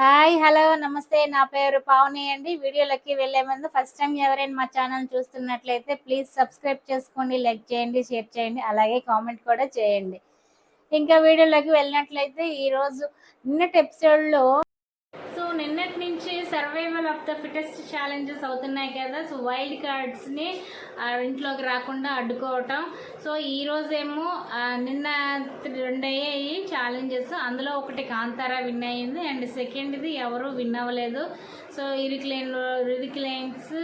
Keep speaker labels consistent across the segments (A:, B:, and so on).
A: Hi hello నమస్తే. నా పేరు పావని అండి. వీడియోలోకి వెళ్ళే ముందు ఫస్ట్ టైం ఎవరైనా మా ఛానల్ చూస్తున్నట్లయితే ప్లీజ్ సబ్స్క్రైబ్ చేసుకోండి లైక్ చేయండి షేర్ చేయండి అలాగే కామెంట్ కూడా చేయండి. ఇంకా వీడియోలోకి వెళ్ళినట్లయితే ఈరోజు నిన్నటి ఎపిసోడ్లో నిన్నటి నుంచి survival of the fittest challenges అవుతున్నాయి కదా. సో వైల్డ్ కార్డ్స్ని ఇంట్లోకి రాకుండా అడ్డుకోవటం. సో ఈ రోజేమో నిన్న రెండు అయ్యాయి ఛాలెంజెస్ అందులో ఒకటి కాంతారా విన్ అయ్యింది. అండ్ సెకండ్ది ఎవరు విన్ అవ్వలేదు. సో ఇరిక్లైన్ ఇరిక్లైన్స్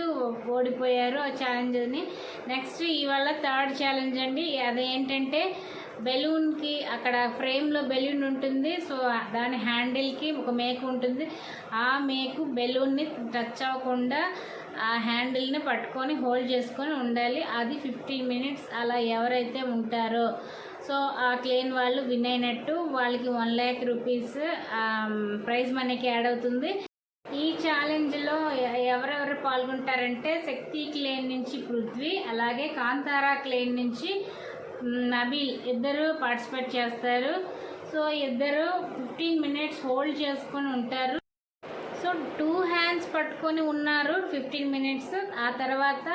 A: ఓడిపోయారు ఆ ఛాలెంజ్ని నెక్స్ట్ ఇవాళ థర్డ్ ఛాలెంజ్ అండి. అదేంటంటే బెలూన్కి అక్కడ ఫ్రేమ్లో బెలూన్ ఉంటుంది. సో దాని హ్యాండిల్కి ఒక మేకు ఉంటుంది. ఆ మేకు బెలూన్ని టచ్ అవ్వకుండా ఆ హ్యాండిల్ని పట్టుకొని హోల్డ్ చేసుకొని ఉండాలి. అది ఫిఫ్టీన్ మినిట్స్ అలా ఎవరైతే ఉంటారో. సో ఆ క్లెయిన్ వాళ్ళు విన్ అయినట్టు వాళ్ళకి వన్ ల్యాక్ రూపీస్ ప్రైజ్ మనీకి యాడ్ అవుతుంది. ఈ ఛాలెంజ్లో ఎవరెవరు పాల్గొంటారంటే శక్తి క్లెయిన్ నుంచి పృథ్వీ అలాగే కాంతారా క్లెయిన్ నుంచి నబీల్ ఇద్దరు పార్టిసిపేట్ చేస్తారు. సో ఇద్దరు ఫిఫ్టీన్ మినిట్స్ హోల్డ్ చేసుకొని ఉంటారు. సో టూ హ్యాండ్స్ పట్టుకొని ఉన్నారు ఫిఫ్టీన్ మినిట్స్ ఆ తర్వాత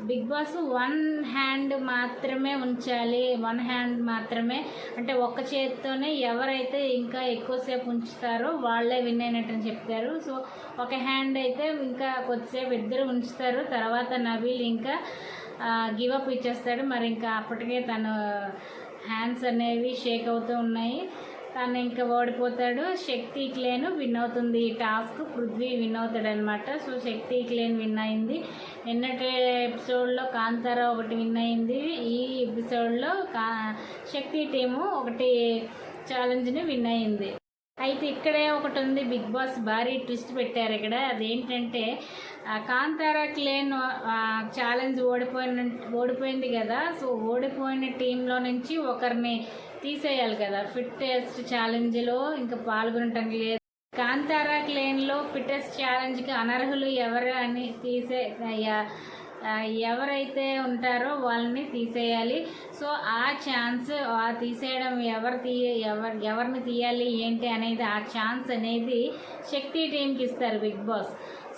A: బిగ్ బాస్ వన్ హ్యాండ్ మాత్రమే ఉంచాలి. వన్ హ్యాండ్ మాత్రమే. అంటే ఒక్క చేతితోనే ఎవరైతే ఇంకా ఎక్కువసేపు ఉంచుతారో వాళ్ళే విన్ అయినట్టు అని చెప్తారు. సో ఒక హ్యాండ్ అయితే ఇంకా కొద్దిసేపు ఇద్దరు ఉంచుతారు. తర్వాత నవీల్ ఇంకా గివ్ అప్ ఇచ్చేస్తాడు. మరి ఇంకా అప్పటికే తను హ్యాండ్స్ అనేవి షేక్ అవుతూ ఉన్నాయి. తను ఇంకా ఓడిపోతాడు. శక్తి క్లేన్ విన్ అవుతుంది. ఈ టాస్క్ పృథ్వీ విన్ అవుతాడు అనమాట సో శక్తి క్లేన్ విన్ అయింది. నిన్నటి ఎపిసోడ్లో కాంతారా ఒకటి విన్ అయింది. ఈ ఎపిసోడ్లో కా శక్తి టీము ఒకటి ఛాలెంజ్ని విన్ అయింది. అయితే ఇక్కడే ఒకటి ఉంది బిగ్ బాస్ భారీ ట్విస్ట్ పెట్టారు ఇక్కడ. అదేంటంటే కాంతారా క్లేన్ ఛాలెంజ్ ఓడిపోయిన ఓడిపోయింది కదా. సో ఓడిపోయిన టీంలో నుంచి ఒకరిని తీసేయాలి కదా. ఫిట్టెస్ట్ ఛాలెంజ్లో ఇంకా పాల్గొనటం లేదు. కాంతారా క్లేన్లో ఫిట్టెస్ట్ ఛాలెంజ్కి అనర్హులు ఎవరు అని తీసే ఎవరైతే ఉంటారో వాళ్ళని తీసేయాలి. సో ఆ ఛాన్స్ ఆ తీసేయడం ఎవరు తీ ఎవరు ఎవరిని తీయాలి ఏంటి అనేది ఆ ఛాన్స్ అనేది శక్తి టీంకి ఇస్తారు big boss.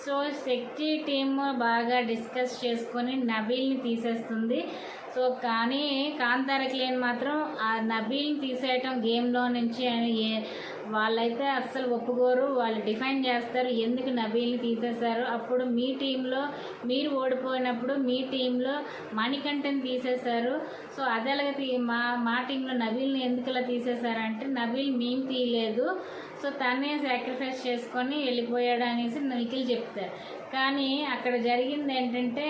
A: So Shakti team బాగా డిస్కస్ చేసుకొని నబీల్ని తీసేస్తుంది. సో కానీ కాంతార క్లేన్ మాత్రం ఆ నబీల్ని తీసేయటం గేమ్లో నుంచి అని వాళ్ళైతే అస్సలు ఒప్పుకోరు వాళ్ళు డిఫైన్ చేస్తారు ఎందుకు నబీల్ని తీసేశారు. అప్పుడు మీ టీంలో మీరు ఓడిపోయినప్పుడు మీ టీంలో మణికంఠని తీసేశారు. సో అదేలాగా తీ మా మా టీంలో నబీల్ని ఎందుకు ఇలా తీసేశారంటే నబీల్ మేము తీయలేదు. సో తనే సాక్రిఫైస్ చేసుకొని వెళ్ళిపోయాడు అనేసి నిఖిల్ చెప్తారు. కానీ అక్కడ జరిగింది ఏంటంటే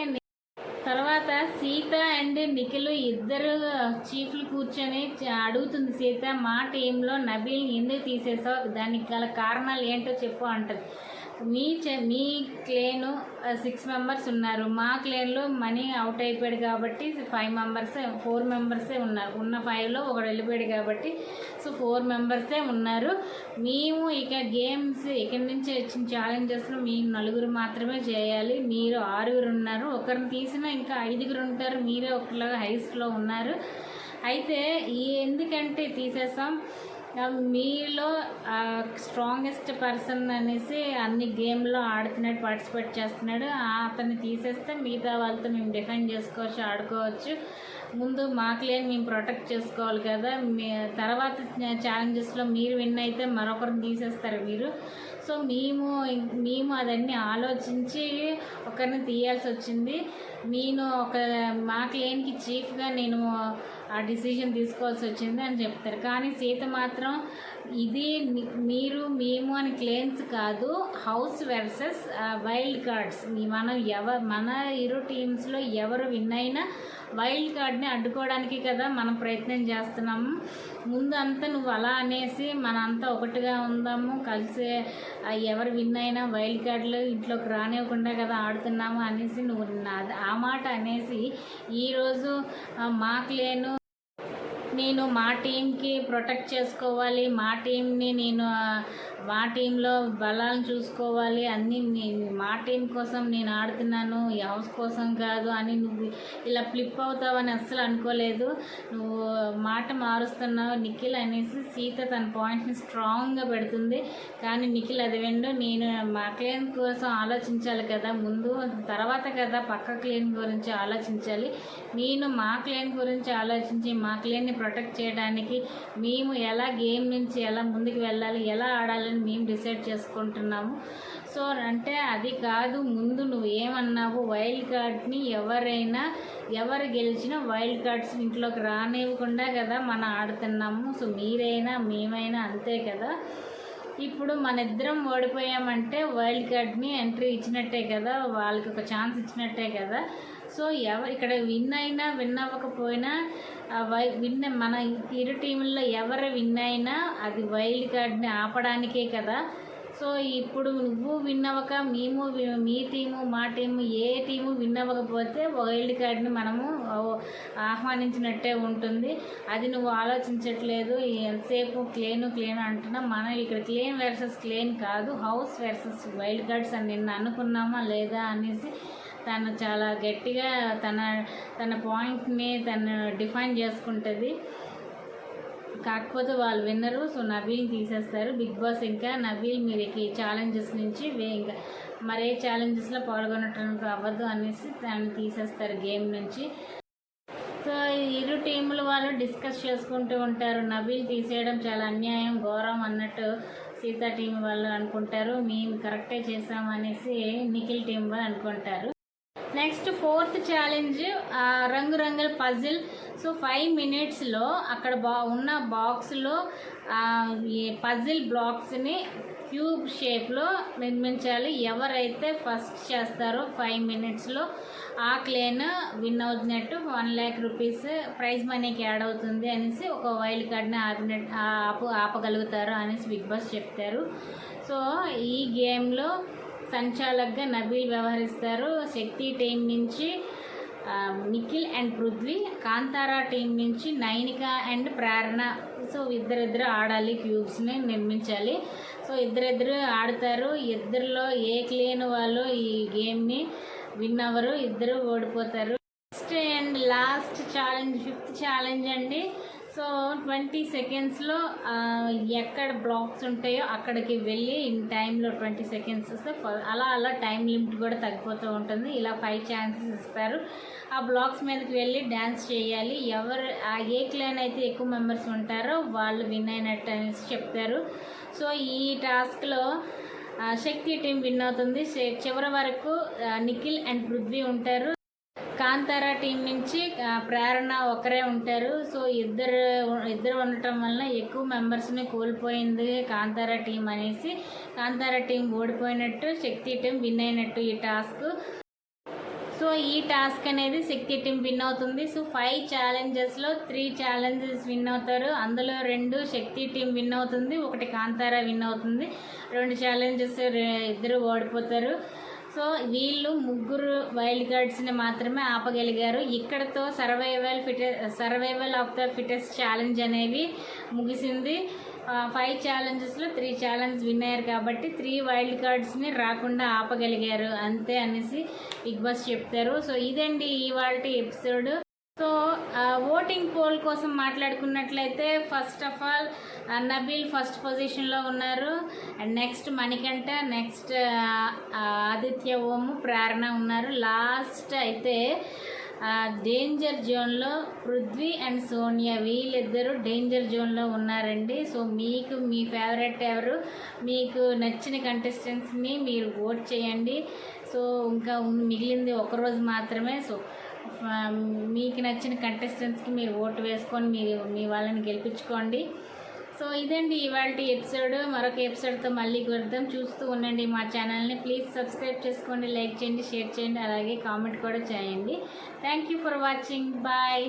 A: తర్వాత సీత అండ్ నిఖిల్ ఇద్దరు చీఫ్లు కూర్చొని అడుగుతుంది సీత మా టీంలో నబీల్ని ఎందుకు తీసేసావు? దానికి గల కారణాలు ఏంటో చెప్పు అంటది. మీ మీ క్లేను సిక్స్ మెంబర్స్ ఉన్నారు. మా క్లేన్లో మనీ అవుట్ అయిపోయాడు కాబట్టి ఫైవ్ మెంబర్స్ ఫోర్ మెంబర్సే ఉన్నారు. ఉన్న ఫైవ్లో ఒకడు వెళ్ళిపోయాడు కాబట్టి సో ఫోర్ మెంబర్సే ఉన్నారు. మేము ఇక గేమ్స్ ఇక్కడి నుంచి వచ్చిన ఛాలెంజెస్లో మేము నలుగురు మాత్రమే చేయాలి. మీరు ఆరుగురు ఉన్నారు. ఒకరిని తీసినా ఇంకా ఐదుగురు ఉంటారు. మీరే ఒకలాగా హైస్ట్లో ఉన్నారు. అయితే ఈ ఎందుకంటే తీసేసాం? మీలో స్ట్రాంగెస్ట్ పర్సన్ అనేసి అన్ని గేమ్లో ఆడుతున్నాడు పార్టిసిపేట్ చేస్తున్నాడు. అతన్ని తీసేస్తే మిగతా వాళ్ళతో మేము డిఫెండ్ చేసుకోవచ్చు ఆడుకోవచ్చు. ముందు మాకు లేని మేము ప్రొటెక్ట్ చేసుకోవాలి కదా. మీ తర్వాత ఛాలెంజెస్లో మీరు విన్ అయితే మరొకరిని తీసేస్తారు మీరు సో మేము మేము అదన్నీ ఆలోచించి ఒకరిని తీయాల్సి వచ్చింది. నేను ఒక మా క్లేన్కి చీఫ్గా నేను ఆ డిసిజన్ తీసుకోవాల్సి వచ్చింది అని చెప్తారు. కానీ సీత మాత్రం ఇది మీరు మేము అని క్లెయిమ్స్ కాదు. హౌస్ వెర్సెస్ వైల్డ్ కార్డ్స్ మనం ఎవ మన ఇరు టీమ్స్లో ఎవరు విన్ అయినా వైల్డ్ కార్డ్ని అడ్డుకోవడానికి కదా మనం ప్రయత్నం చేస్తున్నాము. ముందు అంతా నువ్వు అలా అనేసి మనంతా ఒకటిగా ఉందాము. కలిసి ఎవరు విన్ అయినా వైల్డ్ కార్డులు ఇంట్లోకి రానివ్వకుండా కదా ఆడుతున్నాము అనేసి నువ్వు నా- ఆ మాట అనేసి ఈరోజు మాకు లేను నేను మా టీంకి ప్రొటెక్ట్ చేసుకోవాలి మా టీంని నేను మా టీంలో బలాలను చూసుకోవాలి అన్నీ మా టీం కోసం నేను ఆడుతున్నాను ఈ హౌస్ కోసం కాదు అని నువ్వు ఇలా ఫ్లిప్ అవుతావని అస్సలు అనుకోలేదు. నువ్వు మాట మారుస్తున్నావు నిఖిల్ అనేసి సీత తన పాయింట్ని స్ట్రాంగ్గా పెడుతుంది. కానీ నిఖిల్ అది వెండు నేను మా క్లీన్ కోసం ఆలోచించాలి కదా ముందు తర్వాత కదా పక్క క్లీన్ గురించి ఆలోచించాలి. నేను మా క్లీన్ గురించి ఆలోచించి మా క్లీన్ని ప్రొటెక్ట్ చేయడానికి మేము ఎలా గేమ్ నుంచి ఎలా ముందుకు వెళ్ళాలి ఎలా ఆడాలని మేము డిసైడ్ చేసుకుంటున్నాము. సో అంటే అది కాదు ముందు నువ్వు ఏమన్నావు వైల్డ్ కార్డ్ని ఎవరైనా ఎవరు గెలిచినా వైల్డ్ కార్డ్స్ ఇంట్లోకి రానివ్వకుండా కదా మనం ఆడుతున్నాము. సో మీరైనా మేమైనా అంతే కదా. ఇప్పుడు మన ఇద్దరం ఓడిపోయామంటే వైల్డ్ కార్డ్ని ఎంట్రీ ఇచ్చినట్టే కదా వాళ్ళకి ఒక ఛాన్స్ ఇచ్చినట్టే కదా. సో ఎవ ఇక్కడ విన్ అయినా విన్ అవ్వకపోయినా వై విన్ మన ఇరు టీముల్లో ఎవరు విన్ అయినా అది వైల్డ్ కార్డ్ని ఆపడానికే కదా. సో ఇప్పుడు నువ్వు విన్నవక మేము మీ టీము మా టీము ఏ టీము విన్నవకపోతే వైల్డ్ కార్డ్ని మనము ఆహ్వానించినట్టే ఉంటుంది. అది నువ్వు ఆలోచించట్లేదు. ఎంతసేపు క్లేను క్లేన్ అంటున్నా. మనం ఇక్కడ క్లేన్ వర్సెస్ క్లేన్ కాదు హౌస్ వర్సెస్ వైల్డ్ కార్డ్స్ అని నిన్న అనుకున్నామా లేదా అనేసి తను చాలా గట్టిగా తన తన పాయింట్ని తను డిఫైన్ చేసుకుంటుంది. కాకపోతే వాళ్ళు విన్నరు. సో నవీల్ని తీసేస్తారు. బిగ్ బాస్ ఇంకా నవీల్ మీరు ఈ ఛాలెంజెస్ నుంచి వే ఇంకా మరే ఛాలెంజెస్లో పాల్గొనటానికి అవ్వదు అనేసి దాన్ని తీసేస్తారు గేమ్ నుంచి. సో ఇరు టీముల వాళ్ళు డిస్కస్ చేసుకుంటూ ఉంటారు. నవీల్ తీసేయడం చాలా అన్యాయం ఘోరం అన్నట్టు సీతా టీం వాళ్ళు అనుకుంటారు. మేము కరెక్టే చేసామనేసి నిఖిల్ టీం వాళ్ళు అనుకుంటారు. నెక్స్ట్ ఫోర్త్ ఛాలెంజ్ రంగురంగుల పజిల్ సో ఫైవ్ మినిట్స్లో అక్కడ బా ఉన్న బాక్స్లో ఈ పజిల్ బ్లాక్స్ని క్యూబ్ షేప్లో నిర్మించాలి. ఎవరైతే ఫస్ట్ చేస్తారో ఫైవ్ మినిట్స్లో ఆ క్లేన్ విన్ అవుతున్నట్టు వన్ ల్యాక్ రూపీస్ ప్రైజ్ మనీకి యాడ్ అవుతుంది అనేసి ఒక వైల్డ్ కార్డ్ని ఆపినట్టు ఆపు ఆపగలుగుతారు అనేసి బిగ్ బాస్ చెప్తారు. సో ఈ గేమ్లో సంచాలక్గా నబీల్ వ్యవహరిస్తారు. శక్తి టీం నుంచి నిఖిల్ అండ్ పృథ్వీ కాంతారా టీం నుంచి నైనిక అండ్ ప్రేరణ. సో ఇద్దరిద్దరు ఆడాలి క్యూబ్స్ని నిర్మించాలి. సో ఇద్దరిద్దరు ఆడతారు. ఇద్దరిలో ఏ క్లీన్ వాళ్ళు ఈ గేమ్ని విన్ అవ్వరు. ఇద్దరు ఓడిపోతారు. Next and last challenge fifth challenge అండి. సో ట్వంటీ సెకండ్స్లో ఎక్కడ బ్లాక్స్ ఉంటాయో అక్కడికి వెళ్ళి ఇన్ టైంలో ట్వంటీ సెకండ్స్ వస్తే అలా అలా టైం లిమిట్ కూడా తగ్గిపోతూ ఉంటుంది. ఇలా ఫైవ్ ఛాన్సెస్ ఇస్తారు. ఆ బ్లాక్స్ మీదకి వెళ్ళి డ్యాన్స్ చేయాలి. ఎవరు ఆ ఏ క్లాన్ అయితే ఎక్కువ మెంబర్స్ ఉంటారో వాళ్ళు విన్ అయినట్టు అనేసి చెప్తారు. సో ఈ టాస్క్లో శక్తి టీం విన్ అవుతుంది. చివరి వరకు నిఖిల్ అండ్ పృథ్వీ ఉంటారు. కాంతార టీం నుంచి ప్రేరణ ఒకరే ఉంటారు. సో ఇద్దరు ఇద్దరు ఉండటం వలన ఎక్కువ మెంబర్స్ని కోల్పోయింది కాంతార టీం అనేసి. కాంతార టీం ఓడిపోయినట్టు శక్తి టీం విన్ అయినట్టు ఈ టాస్క్. సో ఈ టాస్క్ అనేది శక్తి టీం విన్ అవుతుంది. సో ఫైవ్ ఛాలెంజెస్లో త్రీ ఛాలెంజెస్ విన్ అవుతారు. అందులో రెండు శక్తి టీం విన్ అవుతుంది ఒకటి కాంతార విన్ అవుతుంది. రెండు ఛాలెంజెస్ ఇద్దరు ఓడిపోతారు. సో వీళ్ళు ముగ్గురు వైల్డ్ కార్డ్స్ని మాత్రమే ఆపగలిగారు. ఇక్కడతో survival fit survival of the fittest challenge అనేవి ముగిసింది. ఫైవ్ ఛాలెంజెస్లో త్రీ ఛాలెంజ్ విన్ అయ్యారు కాబట్టి త్రీ వైల్డ్ కార్డ్స్ని రాకుండా ఆపగలిగారు అంతే అనేసి బిగ్ బాస్ చెప్తారు. సో ఇదండి ఇవాళ ఎపిసోడ్. సో ఓటింగ్ పోల్ కోసం మాట్లాడుకున్నట్లయితే first of all Nabeel first పొజిషన్లో ఉన్నారు. And next Manikanta next Aditya Om Prerana ఉన్నారు. లాస్ట్ అయితే డేంజర్ జోన్లో పృథ్వీ అండ్ సోనియా వీళ్ళిద్దరూ డేంజర్ జోన్లో ఉన్నారండి. సో మీకు మీ ఫేవరెట్ ఎవరు? మీకు నచ్చిన కంటెస్టెంట్స్ని మీరు ఓట్ చేయండి. సో ఇంకా మిగిలింది ఒక రోజు మాత్రమే. సో మీకు నచ్చిన కంటెస్టెంట్స్కి మీరు ఓటు వేసుకొని మీ మీ వాళ్ళని గెలిపించుకోండి. సో ఇదండి ఇవాళ ఎపిసోడ్. మరొక ఎపిసోడ్తో మళ్ళీ కలుద్దాం. చూస్తూ ఉండండి మా ఛానల్ని. ప్లీజ్ సబ్స్క్రైబ్ చేసుకోండి లైక్ చేయండి షేర్ చేయండి అలాగే కామెంట్ కూడా చేయండి. Thank you for watching. Bye.